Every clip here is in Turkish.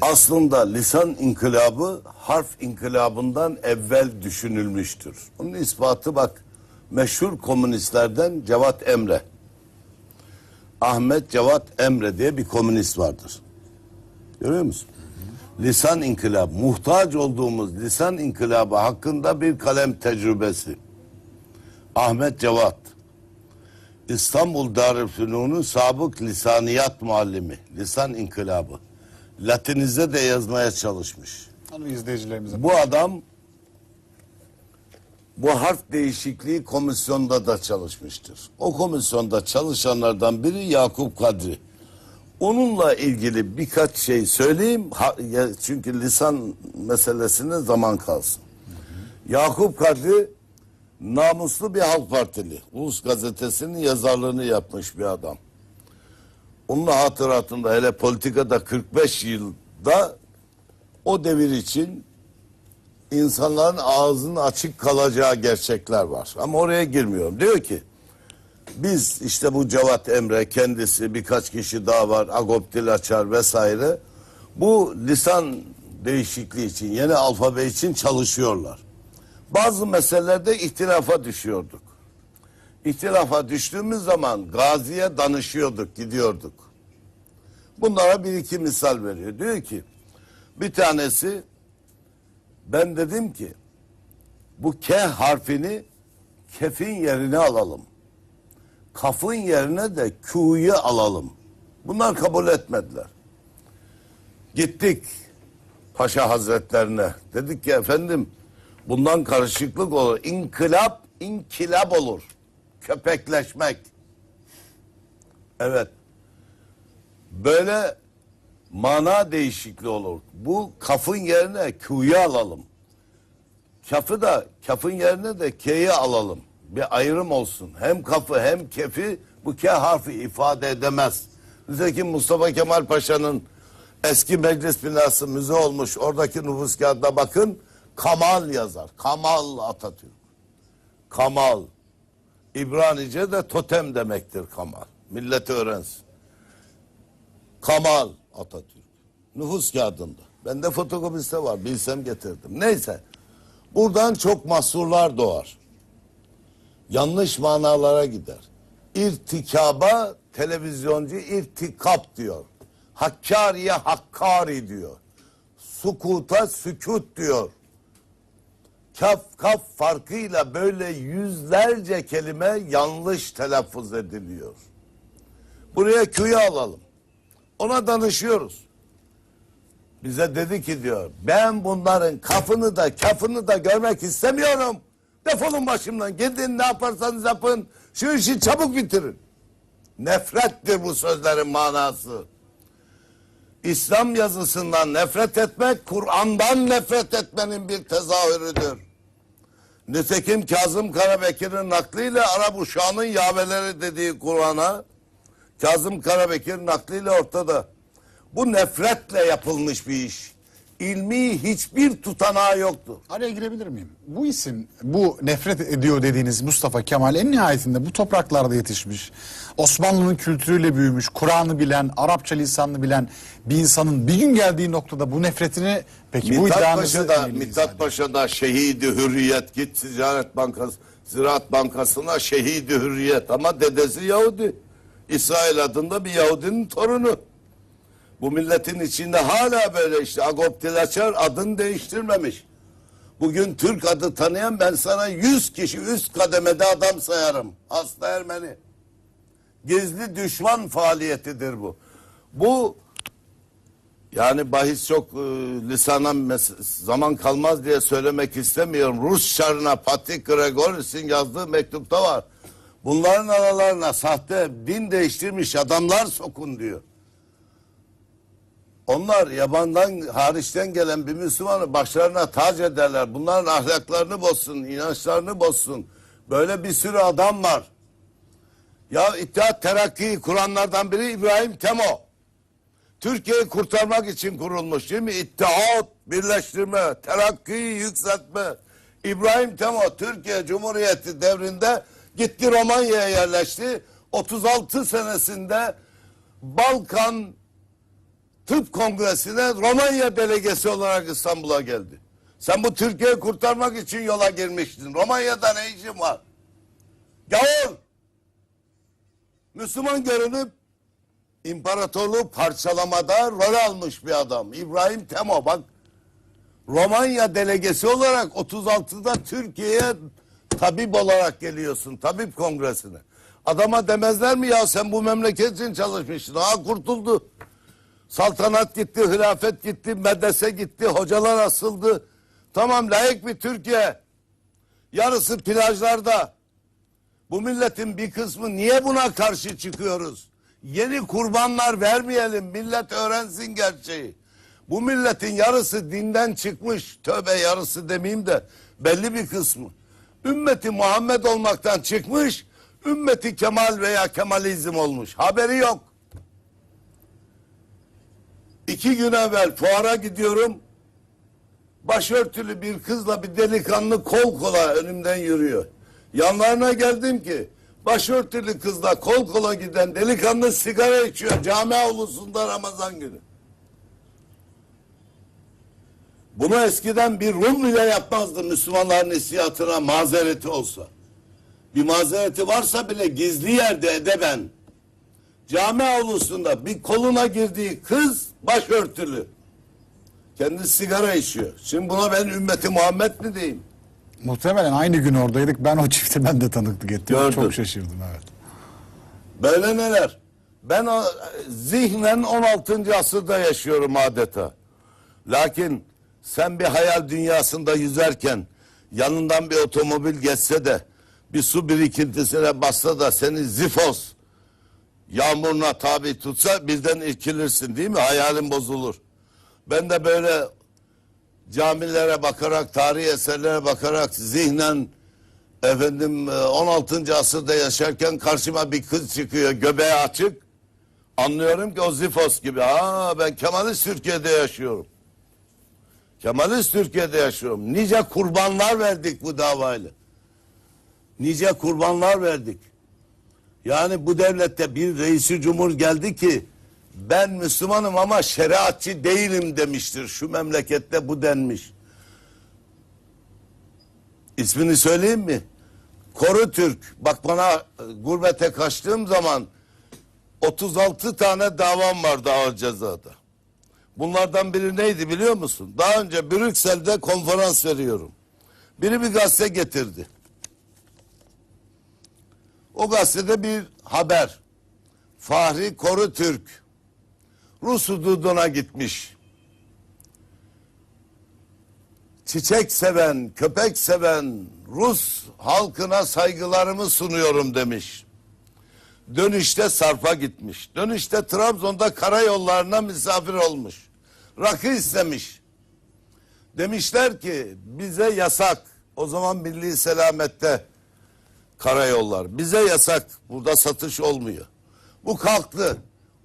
Aslında lisan inkılabı harf inkılabından evvel düşünülmüştür. Bunun ispatı bak meşhur komünistlerden Cevat Emre. Ahmet Cevat Emre diye bir komünist vardır. Görüyor musun? Lisan inkılabı, muhtaç olduğumuz lisan inkılabı hakkında bir kalem tecrübesi. Ahmet Cevat. İstanbul Darülfünun'un sabık lisaniyat muallimi. Lisan inkılabı. Latinize de yazmaya çalışmış. Onu izleyicilerimize. Bu adam bu harf değişikliği komisyonda da çalışmıştır. O komisyonda çalışanlardan biri Yakup Kadri. Onunla ilgili birkaç şey söyleyeyim. Ha- ya- çünkü lisan meselesine zaman kalsın. Yakup Kadri namuslu bir halk partili. Ulus gazetesinin yazarlığını yapmış bir adam. Onun hatıratında hele politikada 45 yılda o devir için insanların ağzının açık kalacağı gerçekler var. Ama oraya girmiyorum. Diyor ki biz işte bu Cevat Emre kendisi birkaç kişi daha var Agop Dilaçar vesaire bu lisan değişikliği için yeni alfabe için çalışıyorlar. Bazı meselelerde ihtilafa düşüyorduk. İhtilafa düştüğümüz zaman gaziye danışıyorduk, gidiyorduk. Bunlara bir iki misal veriyor. Diyor ki bir tanesi ben dedim ki bu K harfini kefin yerine alalım. Kafın yerine de Q'yu alalım. Bunlar kabul etmediler. Gittik Paşa Hazretlerine. Dedik ki efendim bundan karışıklık olur. İnkılap, inkilap olur. Köpekleşmek. Evet. Böyle mana değişikliği olur. Bu kafın yerine Q'yu alalım. Kafı da kafın yerine de K'yi alalım. Bir ayrım olsun. Hem kafı hem kefi bu K harfi ifade edemez. Nitekim Mustafa Kemal Paşa'nın eski meclis binası müze olmuş. Oradaki nüfus kağıdına bakın. Kamal yazar. Kamal Atatürk. Kamal. İbranice de totem demektir Kamal. Millet öğrensin. Kamal Atatürk. Nüfus kağıdında. Bende fotokopisi de var. Bilsem getirdim. Neyse. Buradan çok mahsurlar doğar. Yanlış manalara gider. İrtikaba televizyoncu irtikap diyor. Hakkariye hakkari diyor. Sukuta sükut diyor. Kaf kaf farkıyla böyle yüzlerce kelime yanlış telaffuz ediliyor. Buraya köyü alalım. Ona danışıyoruz. Bize dedi ki diyor ben bunların kafını da kafını da görmek istemiyorum. Defolun başımdan gidin ne yaparsanız yapın şu işi çabuk bitirin. Nefrettir bu sözlerin manası. İslam yazısından nefret etmek Kur'an'dan nefret etmenin bir tezahürüdür. Nitekim Kazım Karabekir'in nakliyle Arap uşağının yaveleri dediği Kur'an'a Kazım Karabekir nakliyle ortada. Bu nefretle yapılmış bir iş. İlmi hiçbir tutanağı yoktur. Araya girebilir miyim? Bu isim, bu nefret ediyor dediğiniz Mustafa Kemal en nihayetinde bu topraklarda yetişmiş. Osmanlı'nın kültürüyle büyümüş, Kur'an'ı bilen, Arapça lisanını bilen bir insanın bir gün geldiği noktada bu nefretini peki bu Mithat iddianızı Paşa'da, neyle izah Mithat ediyor? Paşa'da şehidi hürriyet git Ticaret Bankası, Ziraat Bankası'na şehidi hürriyet ama dedesi Yahudi. İsrail adında bir Yahudinin torunu. Bu milletin içinde hala böyle işte Agop Dilaçar adını değiştirmemiş. Bugün Türk adı tanıyan ben sana yüz kişi üst kademede adam sayarım. Hasta Ermeni. Gizli düşman faaliyetidir bu. Bu yani bahis çok e, lisana zaman kalmaz diye söylemek istemiyorum. Rus şarına Patrik Gregoris'in yazdığı mektupta var. Bunların aralarına sahte din değiştirmiş adamlar sokun diyor. Onlar yabandan hariçten gelen bir Müslümanı başlarına tac ederler. Bunların ahlaklarını bozsun, inançlarını bozsun. Böyle bir sürü adam var. Ya İttihat Terakki'yi kuranlardan biri İbrahim Temo. Türkiye'yi kurtarmak için kurulmuş değil mi? İttihat, birleştirme, terakkiyi yükseltme. İbrahim Temo Türkiye Cumhuriyeti devrinde gitti Romanya'ya yerleşti. 36 senesinde Balkan tıp kongresine Romanya delegesi olarak İstanbul'a geldi. Sen bu Türkiye'yi kurtarmak için yola girmiştin. Romanya'da ne işin var? Gavur! Müslüman görünüp imparatorluğu parçalamada rol almış bir adam. İbrahim Temo bak Romanya delegesi olarak 36'da Türkiye'ye tabip olarak geliyorsun. Tabip kongresine. Adama demezler mi ya sen bu memleket için çalışmıştın. Ha kurtuldu. Saltanat gitti, hilafet gitti, medrese gitti, hocalar asıldı. Tamam layık bir Türkiye. Yarısı plajlarda. Bu milletin bir kısmı niye buna karşı çıkıyoruz? Yeni kurbanlar vermeyelim. Millet öğrensin gerçeği. Bu milletin yarısı dinden çıkmış. Tövbe yarısı demeyeyim de belli bir kısmı. Ümmeti Muhammed olmaktan çıkmış. Ümmeti Kemal veya Kemalizm olmuş. Haberi yok. İki gün evvel fuara gidiyorum. Başörtülü bir kızla bir delikanlı kol kola önümden yürüyor. Yanlarına geldim ki başörtülü kızla kol kola giden delikanlı sigara içiyor cami avlusunda Ramazan günü. Bunu eskiden bir Rum bile yapmazdı Müslümanların hissiyatına mazereti olsa. Bir mazereti varsa bile gizli yerde edeben. Cami avlusunda bir koluna girdiği kız başörtülü. Kendi sigara içiyor. Şimdi buna ben ümmeti Muhammed mi diyeyim? Muhtemelen aynı gün oradaydık. Ben o çifte ben de tanıklık ettim. Gördüm. Çok şaşırdım evet. Böyle neler? Ben o, zihnen 16. asırda yaşıyorum adeta. Lakin sen bir hayal dünyasında yüzerken yanından bir otomobil geçse de bir su birikintisine bassa da seni zifos yağmuruna tabi tutsa birden irkilirsin değil mi? Hayalin bozulur. Ben de böyle camilere bakarak, tarihi eserlere bakarak zihnen efendim e, 16. asırda yaşarken karşıma bir kız çıkıyor göbeği açık. Anlıyorum ki o Zifos gibi. Ha ben Kemalist Türkiye'de yaşıyorum. Kemalist Türkiye'de yaşıyorum. Nice kurbanlar verdik bu davayla. Nice kurbanlar verdik. Yani bu devlette bir reisi cumhur geldi ki ben Müslümanım ama şeriatçı değilim demiştir. Şu memlekette bu denmiş. İsmini söyleyeyim mi? Koru Türk. Bak bana e, gurbete kaçtığım zaman 36 tane davam vardı ağır cezada. Bunlardan biri neydi biliyor musun? Daha önce Brüksel'de konferans veriyorum. Biri bir gazete getirdi. O gazetede bir haber. Fahri Koru Türk. Rus hududuna gitmiş. Çiçek seven, köpek seven Rus halkına saygılarımı sunuyorum demiş. Dönüşte Sarp'a gitmiş. Dönüşte Trabzon'da karayollarına misafir olmuş. Rakı istemiş. Demişler ki bize yasak. O zaman milli selamette karayollar. Bize yasak. Burada satış olmuyor. Bu kalktı.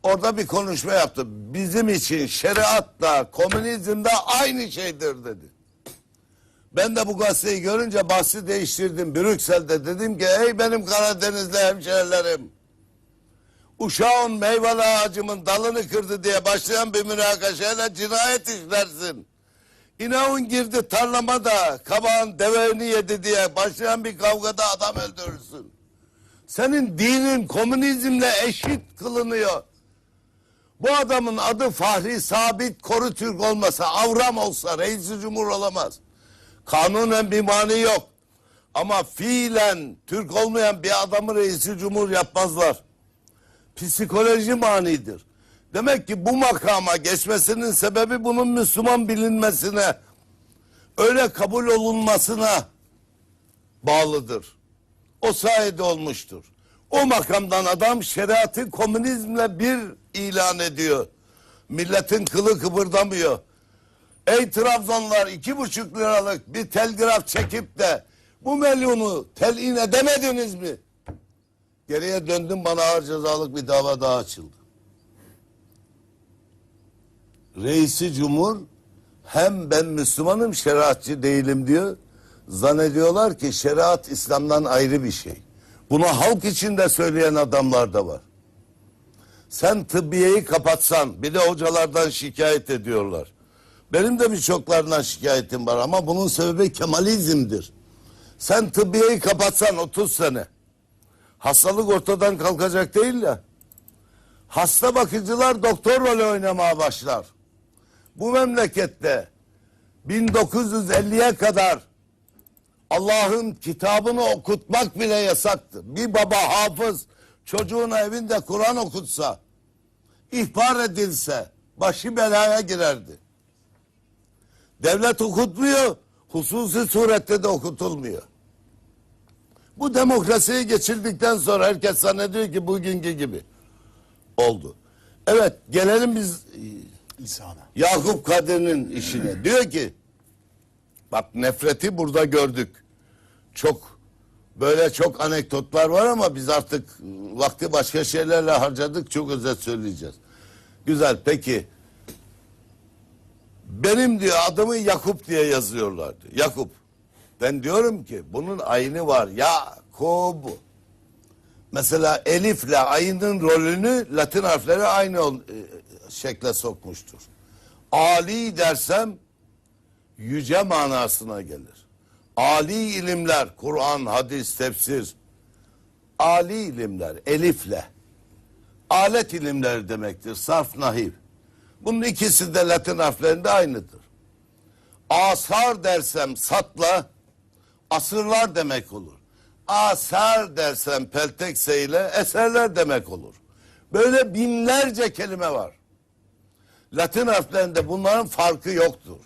Orada bir konuşma yaptı. Bizim için şeriatla komünizm de aynı şeydir dedi. Ben de bu gazeteyi görünce bahsi değiştirdim. Brüksel'de dedim ki ey benim Karadenizli hemşehrilerim. Uşağın meyveli ağacımın dalını kırdı diye başlayan bir münakaşayla cinayet işlersin. İnavun girdi tarlama da kabağın deveğini yedi diye başlayan bir kavgada adam öldürürsün. Senin dinin komünizmle eşit kılınıyor. Bu adamın adı Fahri Sabit Koru Türk olmasa, Avram olsa reis cumhur olamaz. Kanunen bir mani yok. Ama fiilen Türk olmayan bir adamı reisi cumhur yapmazlar. Psikoloji manidir. Demek ki bu makama geçmesinin sebebi bunun Müslüman bilinmesine, öyle kabul olunmasına bağlıdır. O sayede olmuştur. O makamdan adam şeriatı komünizmle bir ilan ediyor. Milletin kılı kıpırdamıyor. Ey Trabzonlar iki buçuk liralık bir telgraf çekip de bu melyonu telin edemediniz mi? Geriye döndüm bana ağır cezalık bir dava daha açıldı. Reisi Cumhur hem ben Müslümanım şeriatçı değilim diyor. Zannediyorlar ki şeriat İslam'dan ayrı bir şey. Bunu halk içinde söyleyen adamlar da var. Sen tıbbiyeyi kapatsan bir de hocalardan şikayet ediyorlar. Benim de birçoklarından şikayetim var ama bunun sebebi Kemalizmdir. Sen tıbbiyeyi kapatsan 30 sene. Hastalık ortadan kalkacak değil ya. Hasta bakıcılar doktor rolü oynamaya başlar. Bu memlekette 1950'ye kadar Allah'ın kitabını okutmak bile yasaktı. Bir baba hafız çocuğuna evinde Kur'an okutsa, ihbar edilse başı belaya girerdi. Devlet okutmuyor, hususi surette de okutulmuyor. Bu demokrasiyi geçirdikten sonra herkes zannediyor ki bugünkü gibi oldu. Evet gelelim biz İsa'na. Yakup Kadir'in işine. Diyor ki bak nefreti burada gördük. Çok böyle çok anekdotlar var ama biz artık vakti başka şeylerle harcadık. Çok özet söyleyeceğiz. Güzel peki. Benim diyor adımı Yakup diye yazıyorlardı. Yakup. Ben diyorum ki bunun ayını var. Yakup. Mesela elifle ayının rolünü Latin harfleri aynı ol- e, şekle sokmuştur. Ali dersem yüce manasına gelir. Ali ilimler, Kur'an, hadis, tefsir. Ali ilimler, elifle. Alet ilimleri demektir, sarf, nahiv. Bunun ikisi de Latin harflerinde aynıdır. Asar dersem satla, asırlar demek olur. Asar dersem peltekse ile eserler demek olur. Böyle binlerce kelime var. Latin harflerinde bunların farkı yoktur.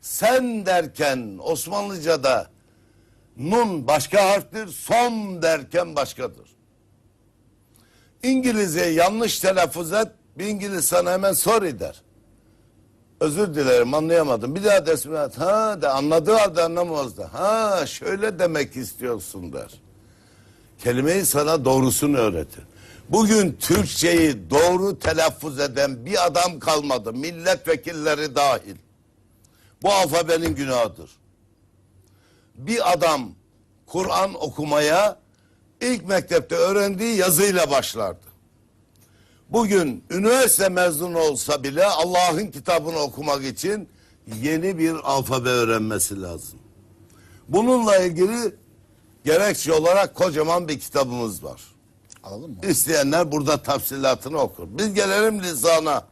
Sen derken Osmanlıca'da nun başka harftir, son derken başkadır. İngilizce yanlış telaffuz et, bir İngiliz sana hemen sorry der. Özür dilerim anlayamadım. Bir daha at. Ha de anladığı halde anlamaz da. Ha şöyle demek istiyorsun der. Kelimeyi sana doğrusunu öğretir. Bugün Türkçeyi doğru telaffuz eden bir adam kalmadı. Milletvekilleri dahil. Bu alfabenin günahıdır. Bir adam Kur'an okumaya ilk mektepte öğrendiği yazıyla başlardı. Bugün üniversite mezunu olsa bile Allah'ın kitabını okumak için yeni bir alfabe öğrenmesi lazım. Bununla ilgili gerekçe olarak kocaman bir kitabımız var. Alalım mı? İsteyenler burada tafsilatını okur. Biz gelelim lisana.